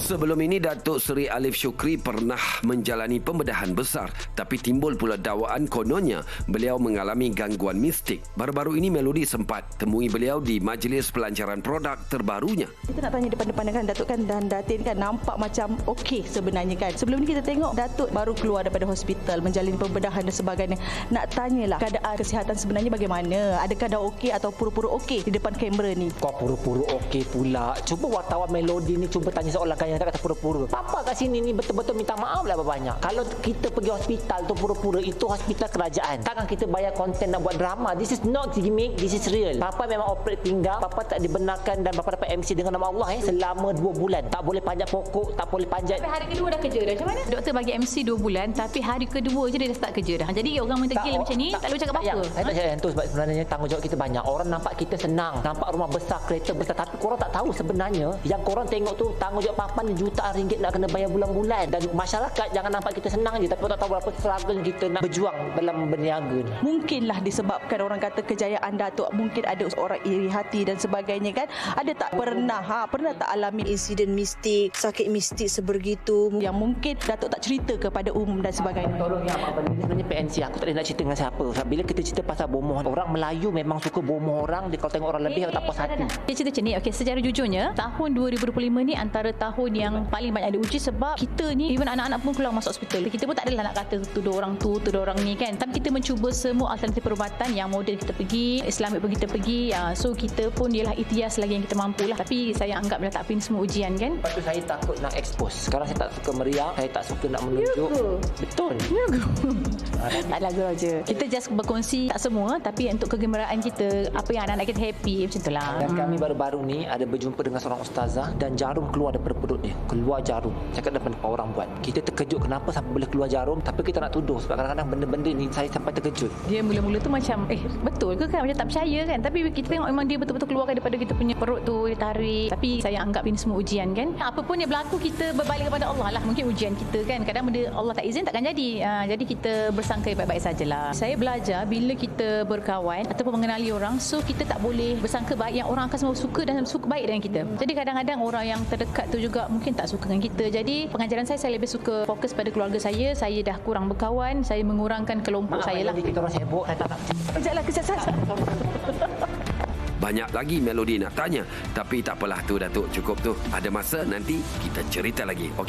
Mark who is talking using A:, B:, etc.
A: Sebelum ini Datuk Seri Alif Syukri pernah menjalani pembedahan besar tapi timbul pula dakwaan kononnya beliau mengalami gangguan mistik. Baru-baru ini Melody sempat temui beliau di majlis pelancaran produk terbarunya.
B: Kita nak tanya depan-depan kan Datuk kan dan Datin kan nampak macam okey sebenarnya kan. Sebelum ni kita tengok Datuk baru keluar daripada hospital menjalani pembedahan dan sebagainya. Nak tanyalah keadaan kesihatan sebenarnya bagaimana? Adakah dah okey atau pura-pura okey di depan kamera ni?
C: Kau pura-pura okey pula. Cuba wartawan melodi ni cuba tanya seorang kan yang kata pura-pura. Papa kat sini ni betul-betul minta maaf lah banyak. Kalau kita pergi hospital tu pura-pura, itu hospital kerajaan. Takkan kita bayar konten nak buat drama. This is not gimmick, this is real. Papa memang operate pinggang. Papa tak dibenarkan dan Papa dapat MC dengan nama Allah eh, selama 2 bulan. Tak boleh panjat pokok, tak boleh panjat.
D: Tapi hari kedua dah kerja dah macam mana? Doktor bagi MC 2 bulan, tapi hari kedua je dia dah start kerja dah. Jadi orang minta gila macam ni, tak, tak boleh cakap apa-apa.
C: Tak, ha? tak cakap yang tu sebab sebenarnya tanggungjawab kita banyak. Orang nampak kita senang, nampak rumah besar, kereta besar. Tapi korang tak tahu sebenarnya yang korang tengok tu tanggungjawab Papa 8 juta ringgit nak kena bayar bulan-bulan dan masyarakat jangan nampak kita senang je tapi tak tahu berapa struggle kita nak berjuang dalam berniaga ni.
B: Mungkinlah disebabkan orang kata kejayaan Datuk mungkin ada orang iri hati dan sebagainya kan. Ada tak pernah ha pernah tak alami insiden mistik, sakit mistik sebegitu yang mungkin Datuk tak cerita kepada umum dan sebagainya.
C: Tolong sebenarnya PNC aku tak ada nak cerita dengan siapa. Bila kita cerita pasal bomoh orang Melayu memang suka bomoh orang dia kalau tengok orang lebih hey, tak puas hati.
D: Dia cerita macam ni. Okey secara jujurnya tahun 2025 ni antara tahun yang Paling banyak diuji Sebab kita ni Even anak-anak pun keluar masuk hospital. Kita pun tak adalah nak kata Tuduh orang tu Tuduh orang ni kan? Tapi kita mencuba semua Alternatif perubatan Yang moden kita pergi Islamik pun kita pergi uh, So kita pun Ialah ikhtiar selagi yang kita mampu lah Tapi saya anggap Dah tak pin semua ujian kan?
C: Lepas tu saya takut nak expose. Sekarang saya tak suka meriah Saya tak suka nak menunjuk. Betul.
D: Tak lagu je. Kita just berkongsi Tak semua Tapi untuk kegembiraan kita Apa yang anak-anak kita happy Macam tu lah.
C: Dan kami baru-baru ni Ada berjumpa dengan seorang ustazah Dan jarum keluar daripada perut dia Keluar jarum. Cakap depan depan orang buat. Kita terkejut kenapa sampai boleh keluar jarum Tapi kita nak tuduh. Sebab kadang-kadang benda-benda ni Saya sampai terkejut.
D: Dia mula-mula tu macam eh betul ke kan? Macam tak percaya kan? Tapi kita tengok memang dia betul-betul keluarkan daripada kita punya perut tu dia tarik. Tapi saya anggap ini semua ujian kan? Apa pun yang berlaku kita berbalik kepada Allah lah. Mungkin ujian kita kan? Kadang benda Allah tak izin takkan jadi. Uh, jadi kita bersangka baik-baik sajalah. Saya belajar bila kita berkawan ataupun mengenali orang so kita tak boleh bersangka baik yang orang akan semua suka dan suka baik dengan kita. Jadi kadang-kadang orang yang terdekat tu juga mungkin tak suka dengan kita jadi pengajaran saya saya lebih suka fokus pada keluarga saya saya dah kurang berkawan saya mengurangkan kelompok saya lah
C: Kita orang sibuk Saya tak nak
B: Kejap lah, kejap saja.
A: Banyak lagi Melody nak tanya tapi tak apalah tu Datuk cukup tu. Ada masa nanti kita cerita lagi. Okey?